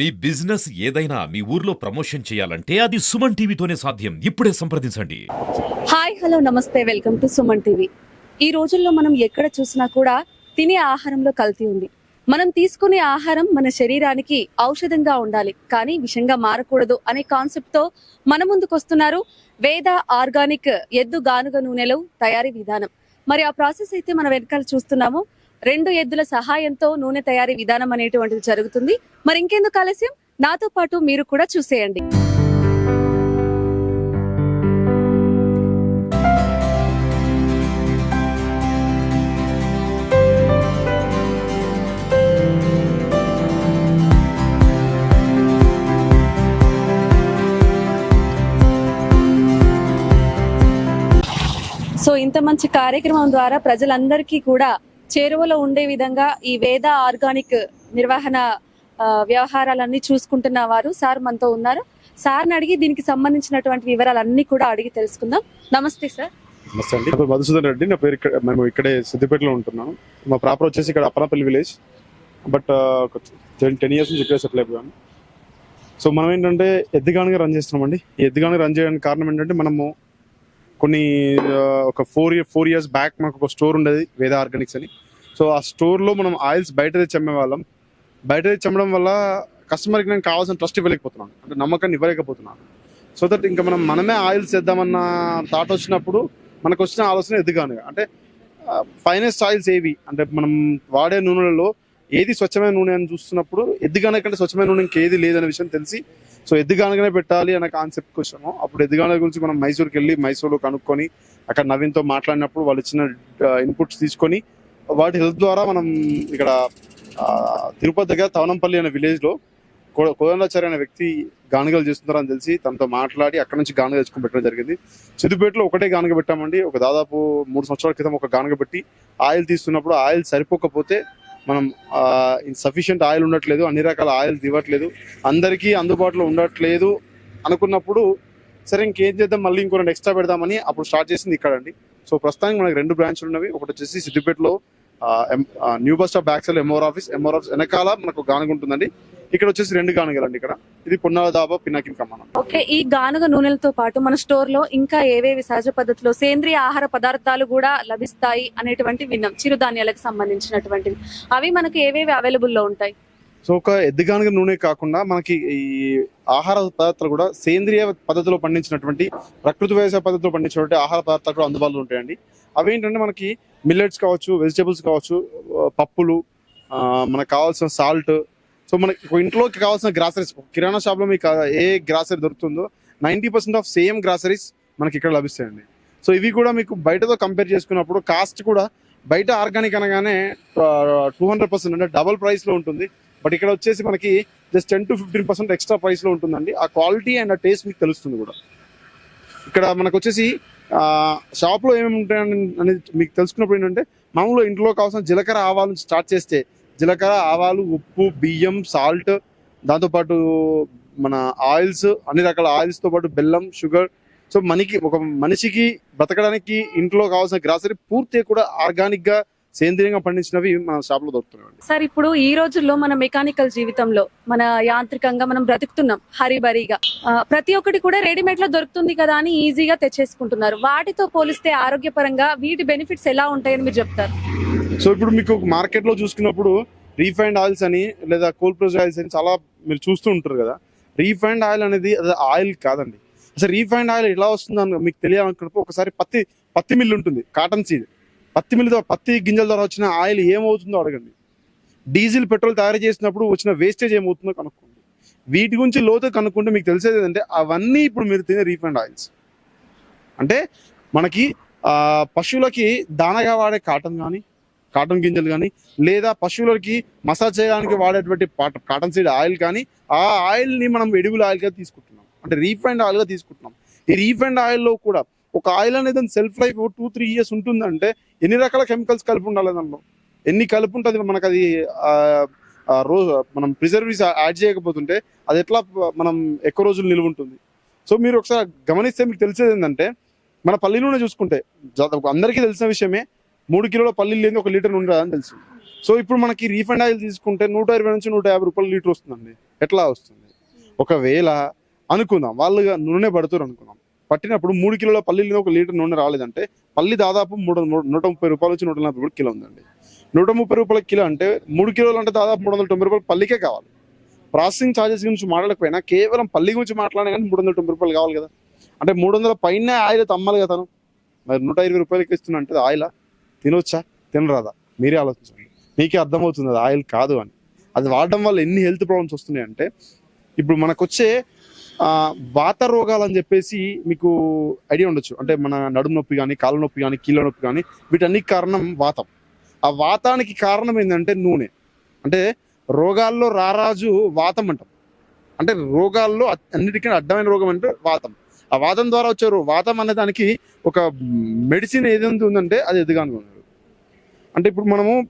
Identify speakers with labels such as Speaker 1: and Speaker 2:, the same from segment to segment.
Speaker 1: మీ business ఏదైనా మీ ఊర్లో promotion చేయాలంటే అది సుమన్ టీవీతోనే సాధ్యం. ఇప్పుడే సంప్రదించండి.
Speaker 2: Hi hello namaste. Welcome to Suman TV. ఈ రోజుల్లో మనం ఎక్కడ చూసినా కూడా తినే ఆహారంలో కల్తీ ఉంది. మనం తీసుకునే ఆహారం మన శరీరానికి ఔషధంగా ఉండాలి. కానీ విషంగా మారకూడదు అనే కాన్సెప్ట్తో మన ముందుకు వస్తున్నారు వేద ఆర్గానిక్ ఎద్దు గానుగ నూనెలు తయారీ విధానం. మరి ఆ ప్రాసెస్ అయితే మనం వెనకాల చూస్తున్నాము. రెండు ఎద్దుల సహాయంతో నూనె తయారీ విధానం అనేటువంటిది జరుగుతుంది. మరి ఇంకెందుకు ఆలస్యం? నాతో పాటు మీరు కూడా చూసేయండి. సో ఇంత మంచి కార్యక్రమం ద్వారా ప్రజలందరికీ కూడా చేరువలో ఉండే విధంగా ఈ వేద ఆర్గానిక్ నిర్వహణ వ్యవహారాలన్నీ చూసుకుంటున్న వారు సార్ మనతో ఉన్నారు. సార్ని అడిగి దీనికి సంబంధించినటువంటి వివరాలన్నీ కూడా అడిగి తెలుసుకుందాం. నమస్తే సార్.
Speaker 3: నమస్తే అండి. నా పేరు మధుసూదన్ రెడ్డి. నా పేరు ఇక్కడ మేము ఇక్కడే సిద్దిపేటలో ఉంటున్నాం. మా ప్రాపర్ వచ్చేసి ఇక్కడ Appanapalli village. But ten ten years నుంచి ఇక్కడే సెటిల్ అయిపోయాను సో మనం ఏంటంటే ఎద్దుగానుగా రన్ చేస్తున్నామండి. ఈ ఎద్దుగానుగా రన్ చేయడానికి కారణం ఏంటంటే మనము కొన్ని ఒక four year four years back మాకు ఒక స్టోర్ ఉండేది వేద ఆర్గానిక్స్ అని. సో ఆ స్టోర్లో మనం ఆయిల్స్ బయట తెచ్చి అమ్మేవాళ్ళం. బయట తెచ్చి అమ్మడం వల్ల కస్టమర్కి నేను కావాల్సిన ట్రస్ట్ ఇవ్వలేకపోతున్నాను. అంటే నమ్మకాన్ని ఇవ్వలేకపోతున్నాను. సో దట్ ఇంకా మనం మనమే ఆయిల్స్ చేద్దామన్న థాట్ వచ్చినప్పుడు మనకు వచ్చిన ఆలోచన ఎదుగాను. అంటే ఫైనెస్ట్ ఆయిల్స్ ఏవి? అంటే మనం వాడే నూనెలలో ఏది స్వచ్ఛమైన నూనె అని చూస్తున్నప్పుడు ఎద్దుగానే కంటే స్వచ్ఛమైన నూనె ఇంకేది లేదనే విషయం తెలిసి సో ఎద్దుగానగానే పెట్టాలి అనే కాన్సెప్ట్కి వచ్చాము అప్పుడు ఎద్దుగాన గురించి మనం మైసూర్కి వెళ్ళి మైసూర్లో కనుక్కొని అక్కడ నవీన్తో మాట్లాడినప్పుడు వాళ్ళు ఇచ్చిన ఇన్పుట్స్ తీసుకొని వాటి హెల్ప్ ద్వారా మనం ఇక్కడ తిరుపతి దగ్గర తవనంపల్లి అనే విలేజ్లో కో కోదండాచారి అనే వ్యక్తి గానుగలు చేస్తున్నారని తెలిసి తనతో మాట్లాడి అక్కడ నుంచి గానుగ తెచ్చుకొని పెట్టడం జరిగింది. సిద్దిపేటలో ఒకటే గానుగ పెట్టామండి. ఒక దాదాపు మూడు సంవత్సరాల క్రితం ఒక గానుగ పెట్టి ఆయిల్ తీస్తున్నప్పుడు ఆయిల్ సరిపోకపోతే మనం సఫిషియంట్ ఆయిల్ ఉండట్లేదు అన్ని రకాల ఆయిల్ ఇవ్వట్లేదు అందరికీ అందుబాటులో ఉండట్లేదు అనుకున్నప్పుడు సరే ఇంకేం చేద్దాం మళ్ళీ ఇంకో రెండు ఎక్స్ట్రా పెడదామని అప్పుడు స్టార్ట్ చేసింది ఇక్కడ అండి సో ప్రస్తుతానికి మనకి రెండు బ్రాంచ్లు ఉన్నవి. ఒకటి వచ్చేసి సిద్దిపేటలో new bus stop back side ఎంఓర్ office ఎంఓర్ ఆఫీస్ వెనకాల మనకు గానుగ ఉంటుందండి. ఇక్కడ వచ్చేసి రెండు గానుగలండి ఇక్కడ. ఇది పున్నాల దాబా పినాకిన్ కమానం
Speaker 2: ఓకే ఈ గానుగ నూనెలతో పాటు మన స్టోర్లో ఇంకా ఏవేవి సహజ పద్ధతిలో సేంద్రియ ఆహార పదార్థాలు కూడా లభిస్తాయి అనేటువంటి విన్నాం. చిరుధాన్యాలకు సంబంధించినటువంటివి. అవి మనకి ఏవేవి అవైలబుల్లో ఉంటాయి?
Speaker 3: సో ఒక ఎద్దుగానుగ నూనె కాకుండా మనకి ఈ ఆహార పదార్థాలు కూడా సేంద్రియ పద్ధతిలో పండించినటువంటి ప్రకృతి వ్యవసాయ పద్ధతిలో పండించినటువంటి ఆహార పదార్థాలు కూడా అందుబాటులో ఉంటాయండి. అవి ఏంటంటే మనకి మిల్లెట్స్ కావచ్చు వెజిటేబుల్స్ కావచ్చు పప్పులు మనకు కావాల్సిన సాల్ట్ సో మనకి ఇంట్లోకి కావాల్సిన గ్రాసరీస్ కిరాణా షాప్లో మీకు ఏ గ్రాసరీ దొరుకుతుందో ninety percent of same groceries మనకి ఇక్కడ లభిస్తాయండి. సో ఇవి కూడా మీకు బయటతో కంపేర్ చేసుకున్నప్పుడు కాస్ట్ కూడా బయట ఆర్గానిక్ అనగానే టూ హండ్రెడ్ పర్సెంట్ అంటే డబల్ ప్రైస్లో ఉంటుంది. బట్ ఇక్కడ వచ్చేసి మనకి just ten to fifteen percent extra ప్రైస్లో ఉంటుందండి. ఆ క్వాలిటీ అండ్ ఆ టేస్ట్ మీకు తెలుస్తుంది కూడా. ఇక్కడ మనకు వచ్చేసి షాప్లో ఏమేమి ఉంటాయని అనేది మీకు తెలుసుకున్నప్పుడు ఏంటంటే మామూలుగా ఇంట్లో కావాల్సిన జీలకర్ర ఆవాలు స్టార్ట్ చేస్తే జీలకర్ర ఆవాలు ఉప్పు బియ్యం సాల్ట్ దాంతోపాటు మన ఆయిల్స్ అన్ని రకాల ఆయిల్స్తో పాటు బెల్లం షుగర్ సో మనకి ఒక మనిషికి బ్రతకడానికి ఇంట్లో కావాల్సిన గ్రాసరీ పూర్తిగా కూడా ఆర్గానిక్గా సేంద్రియంగా పండించినవి మన షాప్లో దొరుకుతున్నాయి
Speaker 2: సార్ ఇప్పుడు ఈ రోజుల్లో మన మెకానికల్ జీవితంలో మన యాంత్రికంగా మనం బ్రతుకుతున్నాం హరిబరిగా. ప్రతి ఒక్కటి కూడా రెడీమేడ్లో దొరుకుతుంది కదా అని ఈజీగా తెచ్చేసుకుంటున్నారు. వాటితో పోలిస్తే ఆరోగ్యపరంగా వీటి బెనిఫిట్స్ ఎలా ఉంటాయని మీరు చెప్తారు?
Speaker 3: సో ఇప్పుడు మీకు మార్కెట్లో చూసుకున్నప్పుడు రీఫైండ్ ఆయిల్స్ అని లేదా కోల్ ప్రెస్ ఆయిల్స్ అని చాలా మీరు చూస్తూ ఉంటారు కదా. రీఫైండ్ ఆయిల్ అనేది అది ఆయిల్ కాదండి. అసలు రీఫైండ్ ఆయిల్ ఎలా వస్తుందని మీకు తెలియాలనుకున్నప్పుడు ఒకసారి పత్తి పత్తి మిల్లు ఉంటుంది కాటన్ సీడ్. పత్తి మిల్లు ద్వారా పత్తి గింజల ద్వారా వచ్చిన ఆయిల్ ఏమవుతుందో అడగండి. డీజిల్ పెట్రోల్ తయారు చేసినప్పుడు వచ్చిన వేస్టేజ్ ఏమవుతుందో కనుక్కోండి. వీటి గురించి లోతు కనుక్కుంటే మీకు తెలిసేది ఏంటంటే అవన్నీ ఇప్పుడు మీరు తినే రీఫైండ్ ఆయిల్స్. అంటే మనకి పశువులకి దానగా వాడే కాటన్ కానీ కాటన్ గింజలు కానీ లేదా పశువులకి మసాజ్ చేయడానికి వాడేటువంటి పాట- కాటన్ సీడ్ ఆయిల్ కానీ ఆ ఆయిల్ని మనం ఎడుగుల ఆయిల్గా తీసుకుంటున్నాం. అంటే రీఫైండ్ ఆయిల్గా తీసుకుంటున్నాం. ఈ రీఫైండ్ ఆయిల్లో కూడా ఒక ఆయిల్ అనేది self life two three years ఉంటుందంటే ఎన్ని రకాల కెమికల్స్ కలిపి ఉండాలి దానిలో? ఎన్ని కలిపి ఉంటుంది? మనకు అది రోజు మనం ప్రిజర్వేటివ్స్ యాడ్ చేయకపోతుంటే అది ఎట్లా మనం ఎక్కువ రోజులు నిలువ ఉంటుంది. సో మీరు ఒకసారి గమనిస్తే మీకు తెలిసేది ఏంటంటే మన పల్లి నూనె చూసుకుంటే అందరికీ తెలిసిన విషయమే మూడు కిలోల పల్లీలు లేని ఒక లీటర్ నూనె రాదని తెలుసు. సో ఇప్పుడు మనకి రీఫండ్ ఆయిల్ తీసుకుంటే నూట ఇరవై నుంచి నూట యాభై రూపాయలు లీటర్ వస్తుందండి. ఎట్లా వస్తుంది? ఒకవేళ అనుకుందాం వాళ్ళుగా నూనె పడుతున్నారు అనుకుందాం. పట్టినప్పుడు మూడు కిలోల పల్లీలో ఒక లీటర్ నూనె రాలేదంటే పల్లి దాదాపు మూడు నూట ముప్పై రూపాయల నుంచి నూట నలభై కిలో ఉందండి. నూట ముప్పై రూపాయల కిలో అంటే మూడు కిలోలు అంటే దాదాపు మూడు వందల తొంభై రూపాయలు పల్లికే కావాలి. ప్రాసెసింగ్ ఛార్జెస్ గురించి మాట్లాడకపోయినా కేవలం పల్లి గురించి మాట్లాడే కానీ మూడు వందల తొంభై రూపాయలు కావాలి కదా. అంటే మూడు వందల పైన ఆయిల్ తమ్మాలి కదా తను. మరి నూట ఇరవై రూపాయలకి ఇస్తున్నా అంటే ఆయిల్ తినొచ్చా? తినరాదా? మీరే ఆలోచించండి. మీకే అర్థమవుతుంది అది ఆయిల్ కాదు అని. అది వాడడం వల్ల ఎన్ని హెల్త్ ప్రాబ్లమ్స్ వస్తున్నాయి అంటే ఇప్పుడు మనకు వచ్చే వాత రోగాలు అని చెప్పేసి మీకు ఐడియా ఉండొచ్చు. అంటే మన నడుము నొప్పి కానీ కాళ్ళ నొప్పి కానీ కీళ్ళ నొప్పి కానీ వీటన్నిటి కారణం వాతం. ఆ వాతానికి కారణం ఏంటంటే నూనె. అంటే రోగాల్లో రారాజు వాతం అంటాం. అంటే రోగాల్లో అన్నిటికన్నా అన్నిటికీ అడ్డమైన రోగం అంటే వాతం. ఆ వాతం ద్వారా వచ్చారు వాతం అనే దానికి ఒక మెడిసిన్ ఏదైతే ఉందంటే అది ఎదుగాను అంటే ఇప్పుడు మనము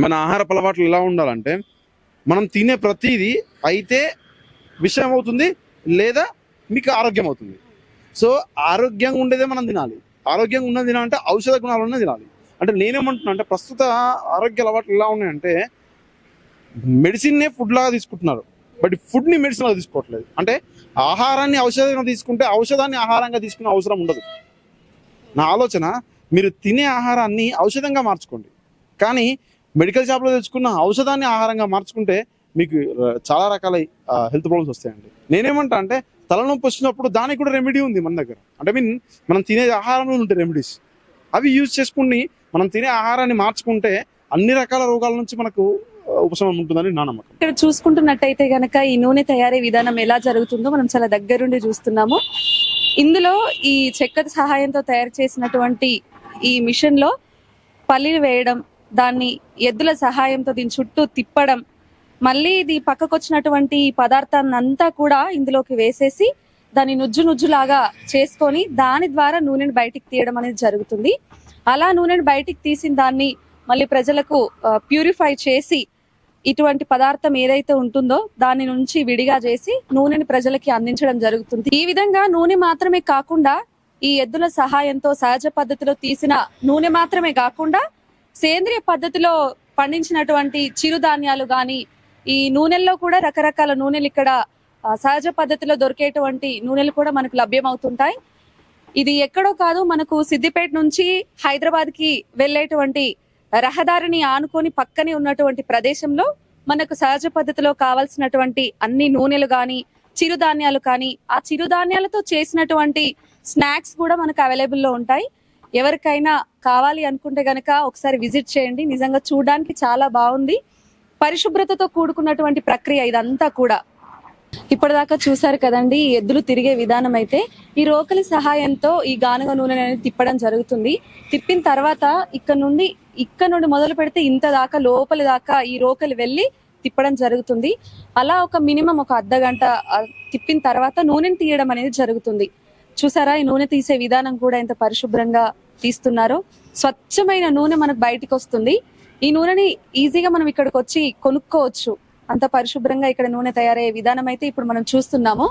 Speaker 3: మన ఆహార అలవాట్లు ఎలా ఉండాలంటే మనం తినే ప్రతిదీ అయితే విషయం అవుతుంది లేదా మీకు ఆరోగ్యం అవుతుంది. సో ఆరోగ్యంగా ఉండేదే మనం తినాలి. ఆరోగ్యంగా ఉన్నది తినాలంటే ఔషధ గుణాలు ఉన్నది తినాలి. అంటే నేనేమంటున్నా అంటే ప్రస్తుత ఆరోగ్య అలవాట్లు ఎలా ఉన్నాయంటే మెడిసిన్నే ఫుడ్ లాగా తీసుకుంటున్నారు. బట్ ఫుడ్ని మెడిసిన్ లాగా తీసుకోవట్లేదు. అంటే ఆహారాన్ని ఔషధంగా తీసుకుంటే ఔషధాన్ని ఆహారంగా తీసుకునే అవసరం ఉండదు. నా ఆలోచన మీరు తినే ఆహారాన్ని ఔషధంగా మార్చుకోండి. కానీ మెడికల్ షాప్లో తెచ్చుకున్న ఔషధాన్ని ఆహారంగా మార్చుకుంటే మీకు చాలా రకాల హెల్త్ ప్రాబ్లమ్స్ వస్తాయండి. నేనేమంటా అంటే తలనొప్పి వచ్చినప్పుడు దానికి కూడా రెమెడీ ఉంది మన దగ్గర. అంటే మీన్ మనం తినే ఆహారంలో ఉంటాయి రెమెడీస్ అవి యూజ్ చేసుకుని మనం తినే ఆహారాన్ని మార్చుకుంటే అన్ని రకాల రోగాల నుంచి మనకు ఉపశమనం ఉంటుందని నా నమ్మకం.
Speaker 2: ఇక్కడ చూసుకుంటున్నట్టయితే గనక ఈ నూనె తయారీ విధానం ఎలా జరుగుతుందో మనం చాలా దగ్గరుండి చూస్తున్నాము. ఇందులో ఈ చెక్క సహాయంతో తయారు చేసినటువంటి ఈ మిషన్లో పల్లీలు వేయడం దాన్ని ఎద్దుల సహాయంతో దీని చుట్టూ తిప్పడం మళ్ళీ ఇది పక్కకు వచ్చినటువంటి పదార్థాన్ని అంతా కూడా ఇందులోకి వేసేసి దాన్ని నుజ్జు నుజ్జులాగా చేసుకొని దాని ద్వారా నూనెని బయటికి తీయడం అనేది జరుగుతుంది. అలా నూనెని బయటికి తీసిన దాన్ని మళ్ళీ ప్రజలకు ప్యూరిఫై చేసి ఇటువంటి పదార్థం ఏదైతే ఉంటుందో దాని నుంచి విడిగా చేసి నూనెని ప్రజలకి అందించడం జరుగుతుంది. ఈ విధంగా నూనె మాత్రమే కాకుండా ఈ ఎద్దుల సహాయంతో సహజ పద్ధతిలో తీసిన నూనె మాత్రమే కాకుండా సేంద్రియ పద్ధతిలో పండించినటువంటి చిరుధాన్యాలు కానీ ఈ నూనెల్లో కూడా రకరకాల నూనెలు ఇక్కడ సహజ పద్ధతిలో దొరికేటువంటి నూనెలు కూడా మనకు లభ్యమవుతుంటాయి. ఇది ఎక్కడో కాదు మనకు సిద్దిపేట నుంచి హైదరాబాద్కి వెళ్ళేటువంటి రహదారిని ఆనుకొని పక్కనే ఉన్నటువంటి ప్రదేశంలో మనకు సహజ పద్ధతిలో కావాల్సినటువంటి అన్ని నూనెలు కానీ చిరుధాన్యాలు కానీ ఆ చిరుధాన్యాలతో చేసినటువంటి స్నాక్స్ కూడా మనకు అవైలబుల్లో ఉంటాయి. ఎవరికైనా కావాలి అనుకుంటే గనక ఒకసారి విజిట్ చేయండి. నిజంగా చూడడానికి చాలా బాగుంది. పరిశుభ్రతతో కూడుకున్నటువంటి ప్రక్రియ ఇదంతా కూడా. ఇప్పటిదాకా చూసారు కదండి ఎద్దులు తిరిగే విధానం అయితే. ఈ రోకలి సహాయంతో ఈ గానుగ నూనె అనేది తిప్పడం జరుగుతుంది. తిప్పిన తర్వాత ఇక్కడ నుండి ఇక్కడ నుండి మొదలు పెడితే ఇంత దాకా లోపలి దాకా ఈ రోకలి వెళ్ళి తిప్పడం జరుగుతుంది. అలా ఒక మినిమం ఒక అర్ధ గంట తిప్పిన తర్వాత నూనెని తీయడం అనేది జరుగుతుంది. చూసారా ఈ నూనె తీసే విధానం కూడా ఎంత పరిశుభ్రంగా తీస్తున్నారో. స్వచ్ఛమైన నూనె మనకు బయటికి వస్తుంది. ఈ నూనెని ఈజీగా మనం ఇక్కడికి వచ్చి కొనుక్కోవచ్చు. అంత పరిశుభ్రంగా ఇక్కడ నూనె తయారయ్యే విధానం అయితే ఇప్పుడు మనం చూస్తున్నాము.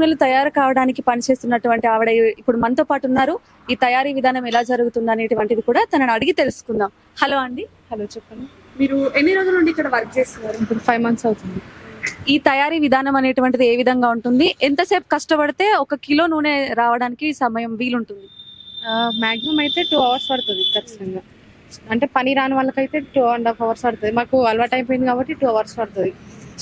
Speaker 2: నూనెలు తయారు కావడానికి పనిచేస్తున్నటువంటి ఆవిడ ఇప్పుడు మనతో పాటు ఉన్నారు. ఈ తయారీ విధానం ఎలా జరుగుతుంది అనేటువంటిది కూడా తనని అడిగి తెలుసుకుందాం. హలో అండి.
Speaker 4: హలో చెప్పండి.
Speaker 2: మీరు ఎన్ని రోజుల నుండి ఇక్కడ వర్క్ చేస్తున్నారు?
Speaker 4: ఇప్పుడు ఫైవ్ మంత్స్ అవుతుంది.
Speaker 2: ఈ తయారీ విధానం అనేటువంటిది ఏ విధంగా ఉంటుంది? ఎంతసేపు కష్టపడితే ఒక కిలో నూనె రావడానికి సమయం వీలుంటుంది?
Speaker 4: మాక్సిమం అయితే టూ అవర్స్ పడుతుంది ఖచ్చితంగా. అంటే పని రాని వాళ్ళకైతే టూ అండ్ హాఫ్ అవర్స్ పడుతుంది. మాకు అలవాటు అయిపోయింది కాబట్టి టూ అవర్స్ పడుతుంది.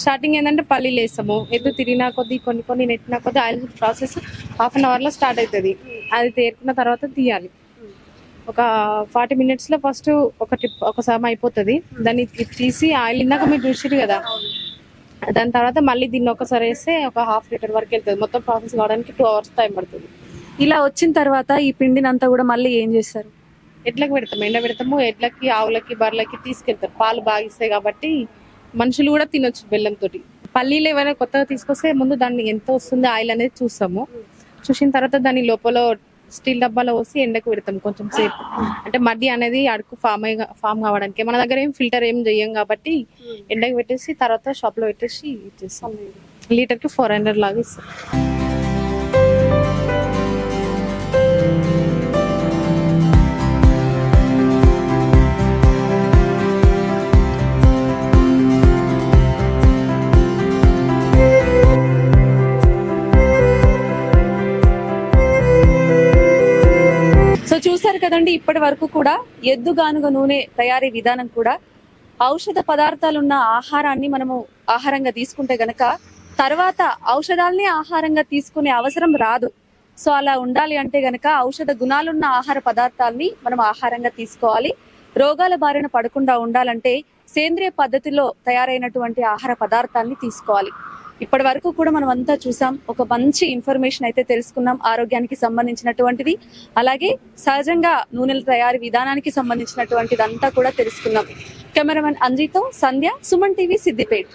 Speaker 4: స్టార్టింగ్ ఏంటంటే పల్లీలు వేస్తాము ఎద్దు తిరిగిన కొద్దీ కొన్ని కొన్ని నెట్టిన కొద్దీ ఆయిల్ ప్రాసెస్ హాఫ్ అన్ అవర్లో స్టార్ట్ అవుతుంది అది తేరుకున్న తర్వాత తీయాలి. ఒక ఫార్టీ మినిట్స్లో ఫస్ట్ ఒక టిప్ ఒక సమ అయిపోతుంది. దాన్ని తీసి ఆయిల్ ఇందాక మీరు చూసిరు కదా. దాని తర్వాత మళ్ళీ దీన్ని ఒకసారి వేస్తే ఒక హాఫ్ లీటర్ వరకు వెళ్తుంది. మొత్తం ప్రాసెస్ కావడానికి టూ అవర్స్ టైం పడుతుంది.
Speaker 2: ఇలా వచ్చిన తర్వాత ఈ పిండిని అంతా కూడా మళ్ళీ ఏం చేస్తారు?
Speaker 4: ఎడ్లకు పెడతాం. ఎండ పెడతాము. ఎడ్లకి ఆవులకి బర్రెలకి తీసుకెళ్తారు. పాలు బాగా ఇస్తాయి కాబట్టి మనుషులు కూడా తినొచ్చు బెల్లంతో పల్లీలు ఏమైనా కొత్తగా తీసుకొస్తే ముందు దాన్ని ఎంత వస్తుంది ఆయిల్ అనేది చూస్తాము. చూసిన తర్వాత దాని లోపల స్టీల్ డబ్బాలో పోసి ఎండకు పెడతాం కొంచెం సేపు. అంటే మడ్డి అనేది అడుగు ఫామ్ ఫామ్ కావడానికి. మన దగ్గర ఏం ఫిల్టర్ ఏం చెయ్యం కాబట్టి ఎండకు పెట్టేసి తర్వాత షాప్లో పెట్టేసి ఇచ్చేస్తాం లీటర్కి ఫోర్ హండ్రెడ్ లాగా ఇస్తాం.
Speaker 2: నుండి ఇప్పటి వరకు కూడా ఎద్దుగానుగ నూనె తయారీ విధానం కూడా ఔషధ పదార్థాలున్న ఆహారాన్ని మనము ఆహారంగా తీసుకుంటే గనక తర్వాత ఔషధాలని ఆహారంగా తీసుకునే అవసరం రాదు. సో అలా ఉండాలి అంటే గనక ఔషధ గుణాలున్న ఆహార పదార్థాలని మనం ఆహారంగా తీసుకోవాలి. రోగాల బారిన పడకుండా ఉండాలంటే సేంద్రియ పద్ధతిలో తయారైనటువంటి ఆహార పదార్థాలని తీసుకోవాలి. ఇప్పటి వరకు కూడా మనం అంతా చూసాం. ఒక మంచి ఇన్ఫర్మేషన్ అయితే తెలుసుకున్నాం ఆరోగ్యానికి సంబంధించినటువంటిది. అలాగే సహజంగా నూనెల తయారీ విధానానికి సంబంధించినటువంటిది అంతా కూడా తెలుసుకున్నాం. కెమెరామెన్ అంజీతో సంధ్య సుమన్ టీవీ సిద్దిపేట్.